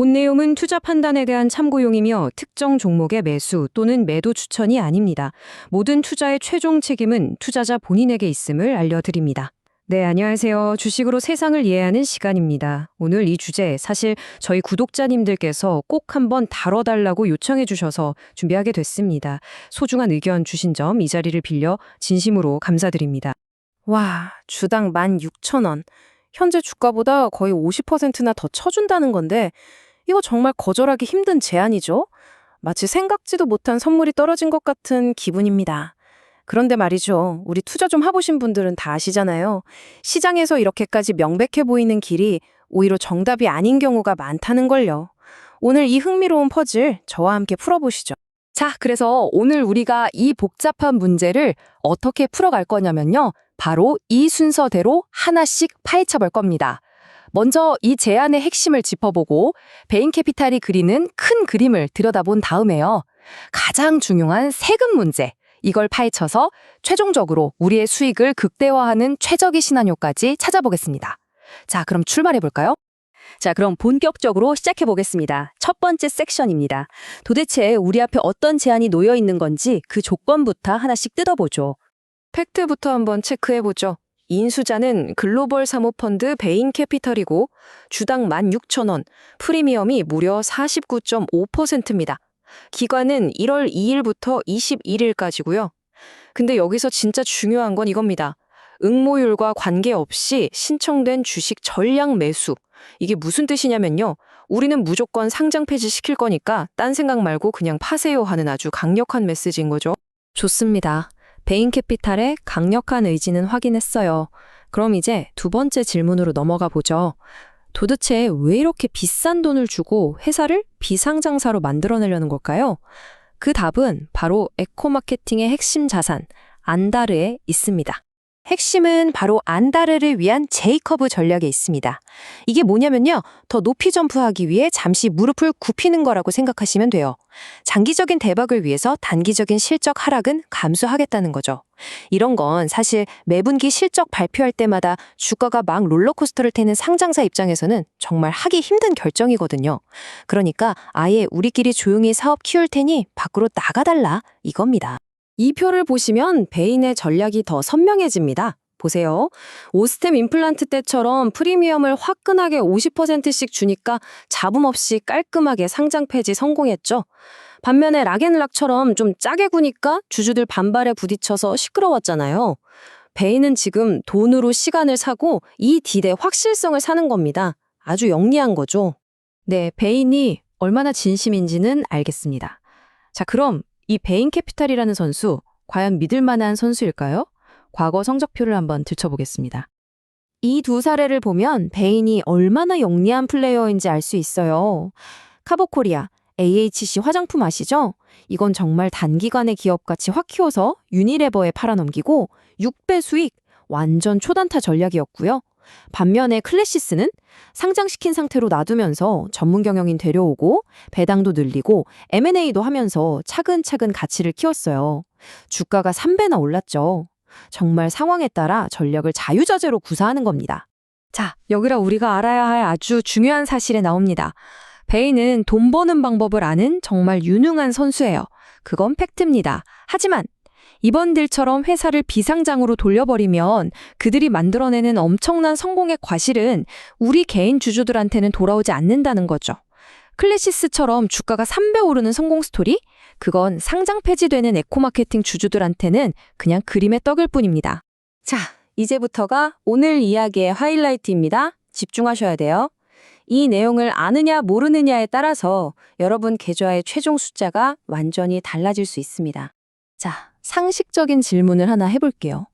본 내용은 투자 판단에 대한 참고용이며 특정 종목의 매수 또는 매도 추천이 아닙니다. 모든 투자의 최종 책임은 투자자 본인에게 있음을 알려드립니다. 네, 안녕하세요. 주식으로 세상을 이해하는 시간입니다. 오늘 이 주제 사실 저희 구독자님들께서 꼭 한번 다뤄달라고 요청해 주셔서 준비하게 됐습니다. 소중한 의견 주신 점 이 자리를 빌려 진심으로 감사드립니다. 와, 주당 16,000원. 현재 주가보다 거의 50%나 더 쳐준다는 건데, 이거 정말 거절하기 힘든 제안이죠? 마치 생각지도 못한 선물이 떨어진 것 같은 기분입니다. 그런데 말이죠. 우리 투자 좀 해보신 분들은 다 아시잖아요. 시장에서 이렇게까지 명백해 보이는 길이 오히려 정답이 아닌 경우가 많다는 걸요. 오늘 이 흥미로운 퍼즐 저와 함께 풀어보시죠. 자, 그래서 오늘 우리가 이 복잡한 문제를 어떻게 풀어갈 거냐면요. 바로 이 순서대로 하나씩 파헤쳐 볼 겁니다. 먼저 이 제안의 핵심을 짚어보고 베인 캐피탈이 그리는 큰 그림을 들여다본 다음에요. 가장 중요한 세금 문제, 이걸 파헤쳐서 최종적으로 우리의 수익을 극대화하는 최적의 시나리오까지 찾아보겠습니다. 자, 그럼 출발해 볼까요? 자, 그럼 본격적으로 시작해 보겠습니다. 첫 번째 섹션입니다. 도대체 우리 앞에 어떤 제안이 놓여 있는 건지 그 조건부터 하나씩 뜯어보죠. 팩트부터 한번 체크해 보죠. 인수자는 글로벌 사모펀드 베인 캐피털이고 주당 16,000원, 프리미엄이 무려 49.5%입니다. 기간은 1월 2일부터 21일까지고요. 근데 여기서 진짜 중요한 건 이겁니다. 응모율과 관계없이 신청된 주식 전량 매수. 이게 무슨 뜻이냐면요. 우리는 무조건 상장 폐지시킬 거니까 딴 생각 말고 그냥 파세요 하는 아주 강력한 메시지인 거죠. 좋습니다. 베인 캐피탈의 강력한 의지는 확인했어요. 그럼 이제 두 번째 질문으로 넘어가 보죠. 도대체 왜 이렇게 비싼 돈을 주고 회사를 비상장사로 만들어내려는 걸까요? 그 답은 바로 에코마케팅의 핵심 자산, 안다르에 있습니다. 핵심은 바로 안다르를 위한 제이커브 전략에 있습니다. 이게 뭐냐면요. 더 높이 점프하기 위해 잠시 무릎을 굽히는 거라고 생각하시면 돼요. 장기적인 대박을 위해서 단기적인 실적 하락은 감수하겠다는 거죠. 이런 건 사실 매분기 실적 발표할 때마다 주가가 막 롤러코스터를 타는 상장사 입장에서는 정말 하기 힘든 결정이거든요. 그러니까 아예 우리끼리 조용히 사업 키울 테니 밖으로 나가달라 이겁니다. 이 표를 보시면 베인의 전략이 더 선명해집니다. 보세요. 오스템 임플란트 때처럼 프리미엄을 화끈하게 50%씩 주니까 잡음 없이 깔끔하게 상장 폐지 성공했죠. 반면에 락앤락처럼 좀 짜게 구니까 주주들 반발에 부딪혀서 시끄러웠잖아요. 베인은 지금 돈으로 시간을 사고 이 딜의 확실성을 사는 겁니다. 아주 영리한 거죠. 네, 베인이 얼마나 진심인지는 알겠습니다. 자, 그럼 이 베인 캐피탈이라는 선수, 과연 믿을 만한 선수일까요? 과거 성적표를 한번 들춰보겠습니다. 이 두 사례를 보면 베인이 얼마나 영리한 플레이어인지 알 수 있어요. 카보코리아, AHC 화장품 아시죠? 이건 정말 단기간에 기업같이 확 키워서 유니레버에 팔아넘기고 6배 수익, 완전 초단타 전략이었고요. 반면에 클래시스는 상장시킨 상태로 놔두면서 전문 경영인 데려오고 배당도 늘리고 M&A도 하면서 차근차근 가치를 키웠어요. 주가가 3배나 올랐죠. 정말 상황에 따라 전략을 자유자재로 구사하는 겁니다. 자, 여기라 우리가 알아야 할 아주 중요한 사실이 나옵니다. 베인은 돈 버는 방법을 아는 정말 유능한 선수예요. 그건 팩트입니다. 하지만 이번 딜처럼 회사를 비상장으로 돌려버리면 그들이 만들어내는 엄청난 성공의 과실은 우리 개인 주주들한테는 돌아오지 않는다는 거죠. 클래시스처럼 주가가 3배 오르는 성공 스토리? 그건 상장 폐지되는 에코마케팅 주주들한테는 그냥 그림의 떡일 뿐입니다. 자, 이제부터가 오늘 이야기의 하이라이트입니다. 집중하셔야 돼요. 이 내용을 아느냐 모르느냐에 따라서 여러분 계좌의 최종 숫자가 완전히 달라질 수 있습니다. 자, 상식적인 질문을 하나 해볼게요.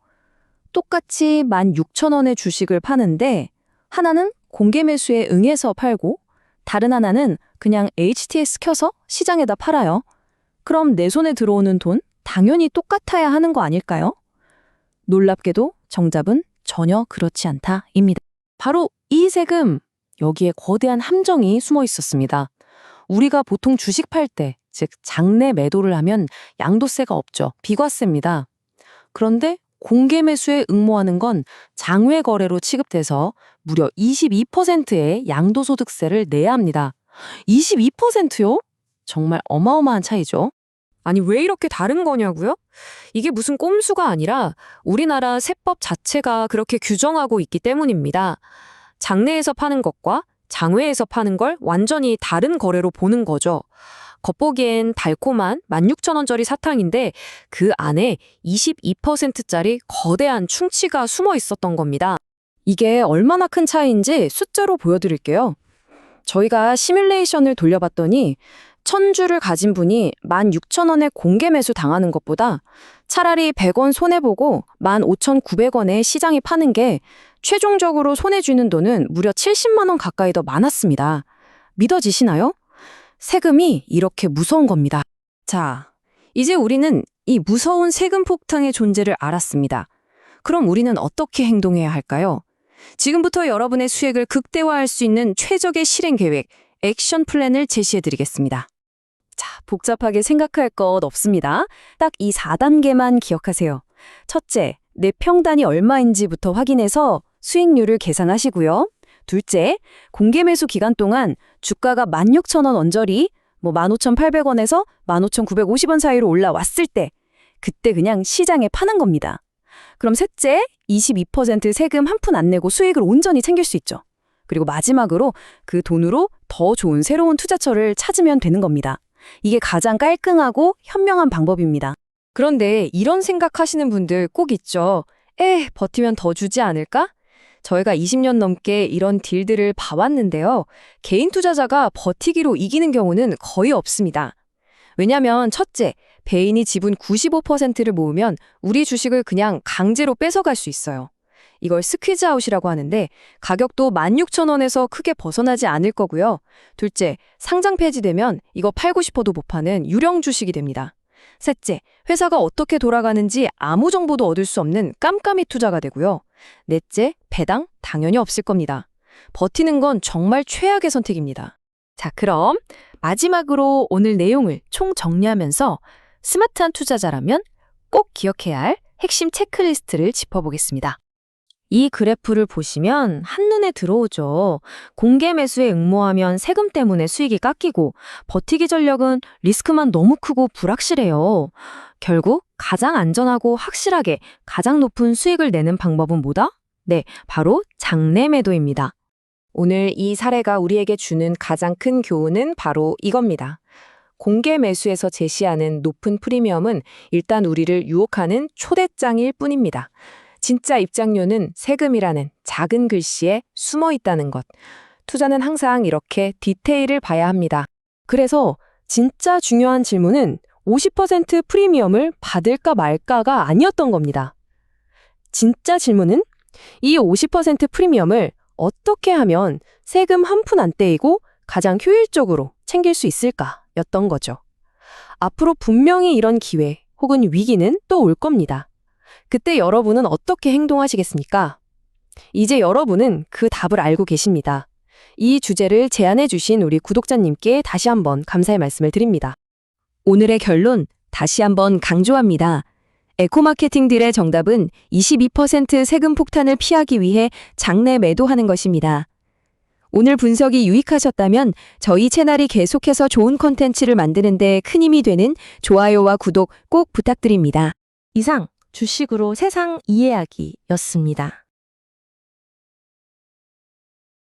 똑같이 16,000원의 주식을 파는데 하나는 공개 매수에 응해서 팔고 다른 하나는 그냥 HTS 켜서 시장에다 팔아요. 그럼 내 손에 들어오는 돈 당연히 똑같아야 하는 거 아닐까요? 놀랍게도 정답은 전혀 그렇지 않다입니다. 바로 이 세금, 여기에 거대한 함정이 숨어 있었습니다. 우리가 보통 주식 팔 때, 즉 장내 매도를 하면 양도세가 없죠. 비과세입니다. 그런데 공개 매수에 응모하는 건 장외 거래로 취급돼서 무려 22%의 양도소득세를 내야 합니다. 22%요? 정말 어마어마한 차이죠. 아니, 왜 이렇게 다른 거냐고요? 이게 무슨 꼼수가 아니라 우리나라 세법 자체가 그렇게 규정하고 있기 때문입니다. 장내에서 파는 것과 장외에서 파는 걸 완전히 다른 거래로 보는 거죠. 겉보기엔 달콤한 16,000원짜리 사탕인데 그 안에 22%짜리 거대한 충치가 숨어 있었던 겁니다. 이게 얼마나 큰 차이인지 숫자로 보여드릴게요. 저희가 시뮬레이션을 돌려봤더니 천주를 가진 분이 16,000원에 공개 매수 당하는 것보다 차라리 100원 손해보고 15,900원에 시장이 파는 게 최종적으로 손해주는 돈은 무려 70만 원 가까이 더 많았습니다. 믿어지시나요? 세금이 이렇게 무서운 겁니다. 자, 이제 우리는 이 무서운 세금 폭탄의 존재를 알았습니다. 그럼 우리는 어떻게 행동해야 할까요? 지금부터 여러분의 수익을 극대화할 수 있는 최적의 실행 계획, 액션 플랜을 제시해 드리겠습니다. 자, 복잡하게 생각할 것 없습니다. 딱 이 4단계만 기억하세요. 첫째, 내 평단이 얼마인지부터 확인해서 수익률을 계산하시고요. 둘째, 공개 매수 기간 동안 주가가 16,000원 언저리, 뭐 15,800원에서 15,950원 사이로 올라왔을 때 그때 그냥 시장에 파는 겁니다. 그럼 셋째, 22% 세금 한 푼 안 내고 수익을 온전히 챙길 수 있죠. 그리고 마지막으로 그 돈으로 더 좋은 새로운 투자처를 찾으면 되는 겁니다. 이게 가장 깔끔하고 현명한 방법입니다. 그런데 이런 생각하시는 분들 꼭 있죠. 에, 버티면 더 주지 않을까? 저희가 20년 넘게 이런 딜들을 봐왔는데요. 개인 투자자가 버티기로 이기는 경우는 거의 없습니다. 왜냐면 첫째, 배인이 지분 95%를 모으면 우리 주식을 그냥 강제로 뺏어갈 수 있어요. 이걸 스퀴즈 아웃이라고 하는데 가격도 16,000원에서 크게 벗어나지 않을 거고요. 둘째, 상장 폐지되면 이거 팔고 싶어도 못 파는 유령 주식이 됩니다. 셋째, 회사가 어떻게 돌아가는지 아무 정보도 얻을 수 없는 깜깜이 투자가 되고요. 넷째, 배당 당연히 없을 겁니다. 버티는 건 정말 최악의 선택입니다. 자, 그럼 마지막으로 오늘 내용을 총 정리하면서 스마트한 투자자라면 꼭 기억해야 할 핵심 체크리스트를 짚어보겠습니다. 이 그래프를 보시면 한눈에 들어오죠. 공개 매수에 응모하면 세금 때문에 수익이 깎이고 버티기 전력은 리스크만 너무 크고 불확실해요. 결국 가장 안전하고 확실하게 가장 높은 수익을 내는 방법은 뭐다? 네, 바로 장내 매도입니다. 오늘 이 사례가 우리에게 주는 가장 큰 교훈은 바로 이겁니다. 공개 매수에서 제시하는 높은 프리미엄은 일단 우리를 유혹하는 초대장일 뿐입니다. 진짜 입장료는 세금이라는 작은 글씨에 숨어 있다는 것. 투자는 항상 이렇게 디테일을 봐야 합니다. 그래서 진짜 중요한 질문은 50% 프리미엄을 받을까 말까가 아니었던 겁니다. 진짜 질문은 이 50% 프리미엄을 어떻게 하면 세금 한 푼 안 떼이고 가장 효율적으로 챙길 수 있을까 였던 거죠. 앞으로 분명히 이런 기회 혹은 위기는 또 올 겁니다. 그때 여러분은 어떻게 행동하시겠습니까? 이제 여러분은 그 답을 알고 계십니다. 이 주제를 제안해 주신 우리 구독자님께 다시 한번 감사의 말씀을 드립니다. 오늘의 결론 다시 한번 강조합니다. 에코마케팅 딜의 정답은 22% 세금 폭탄을 피하기 위해 장내 매도하는 것입니다. 오늘 분석이 유익하셨다면 저희 채널이 계속해서 좋은 컨텐츠를 만드는 데 큰 힘이 되는 좋아요와 구독 꼭 부탁드립니다. 이상 주식으로 세상 이해하기였습니다.